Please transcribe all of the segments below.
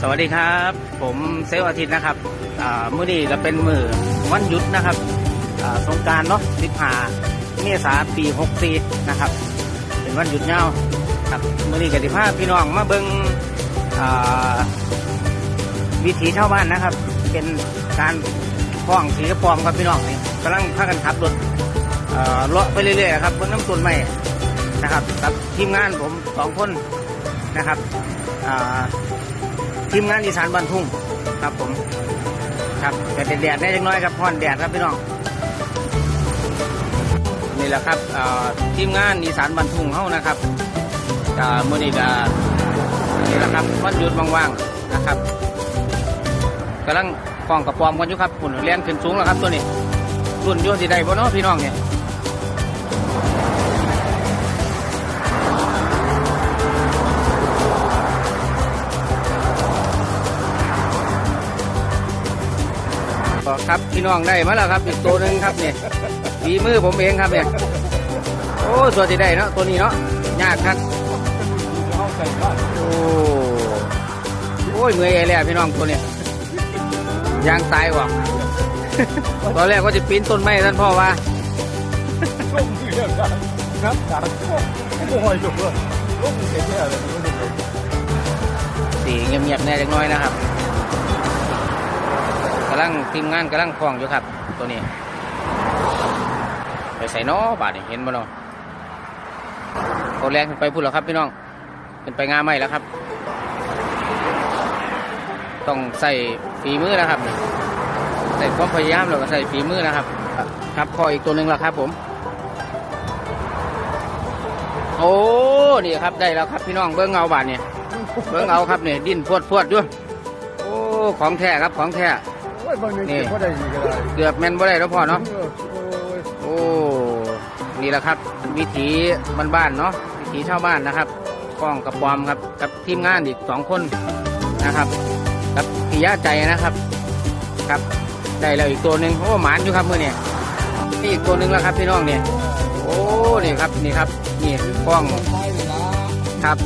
สวัสดีครับ ผมเซลอาทิตย์นะครับมื้อนี้ก็เป็นมือวันหยุดนะครับสงการเนาะ15เมษายนปี64นะครับ เป็นวันหยุดยาครับมื้อนี้ก็สิพาพี่น้องมาเบิ่งอ่าวิถีชาวบ้านนะครับ เป็นการพ้องสีกระปอมครับพี่น้องนี่กำลังพากันขับรถเลาะไปเรื่อยๆครับบนน้ำต้นไม้นะครับกับทีมงานผมสองคนนะครับ ทีมงานอีสานบันทุ่งครับผม ครับแต่แดดได้จังน้อยครับพอนแดดครับพี่น้องนี่แหละครับทีมงานอีสานบันทุ่งเฮานะครับก็มื้อนี้ก็นี่แหละครับวันหยุดว่างๆนะครับกำลังกองกระปอมกันอยู่ครับหุ่นเรียนขึ้นสูงแล้วครับตัวนี้รุ่นยุ่สิได้บ่เนาะพี่น้องเนี่ย ก็ครับพี่น้องได้มาแล้วครับอีกตัวหนึ่งครับเนี่ยฝีมือผมเองครับเนี่ยโอ้ตัวที่ได้เนาะตัวนี้เนาะยากครับโอ้โอ้ยเมื่อยแล้วพี่น้องตัวเนี้ยยางตายว่ะตอนแรกก็จะปีนต้นไม้ท่านพ่อว่าลูกเรียกกันนับสามโอ้ยจุกเลยลูกเสียเนี่ยเลยมันไม่ได้สีเงียบๆแน่จักหน้อยนะครับกำลังทีมงานกำลังคล้องอยู่ครับ ตัวนี้ ไปใส่น้อบาดเห็นบ่เนาะตัวแรงขึ้นไปพูดแล้วครับพี่น้องขึ้นไปงาไม่แล้วครับ ต้องใส่ฝีมือนะครับใส่ความพยายามแล้วก็ใส่ฝีมือนะครับ ครับพออีกตัวหนึ่งแล้วครับ ผม โอ้นี่ครับได้แล้วครับพี่น้องเบิ้งเอาบาดเนี่ยเบิ่งเอาครับเนี่ยดิ้นพวดพวดด้วยโอ้ของแท้ครับของแท้ อ้ยบางทีก็ได้ดีก็ได้เกือบแม่นบ่ได้แล้วพ่อเนาะโอ้ยโอ้นี่แหละครับ วิถีบ้านๆเนาะวิถีชาวบ้านนะครับกล้องกับบอมครับ กับทีมงานอีกสองคนนะครับ กับปิยะใจนะครับ ครับได้แล้วอีกตัวหนึ่งโอ้หมานอยู่ครับมือเนี่ยนี่อีกตัวหนึ่งแล้วครับพี่น้องเนี่ยโอ้นี่ครับนี่ครับนี่กล้องใช่เลยนะครับ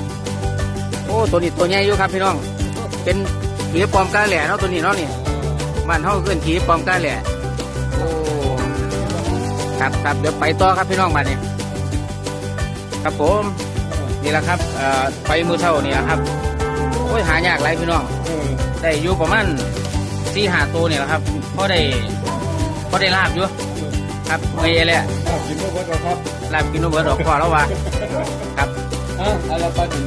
โอ้ตัวนี้ตัวใหญ่อยู่ครับพี่น้อง เป็นผีปลอมกาแหล่เนาะตัวนี้เนาะนี่ บ้านเฮาเอิ้นผีปลอมกาแหล่โอ้ครับครับเดี๋ยวไปต่อครับพี่น้องบ้านนี้ครับผมนี่แหละครับเอ่อไปมือเท่านี่แหละครับโอ้ยหายากไรพี่น้องเออได้อยู่ประมาณสี่หาตัวนี่แหละครับพอได้พอได้ลาบอยู่ครับเมย์เลยอะกินเมื่อวันครับลาบกินโนเบิร์ดออกคอแล้ววะครับอะอะไรไปหนึ่ง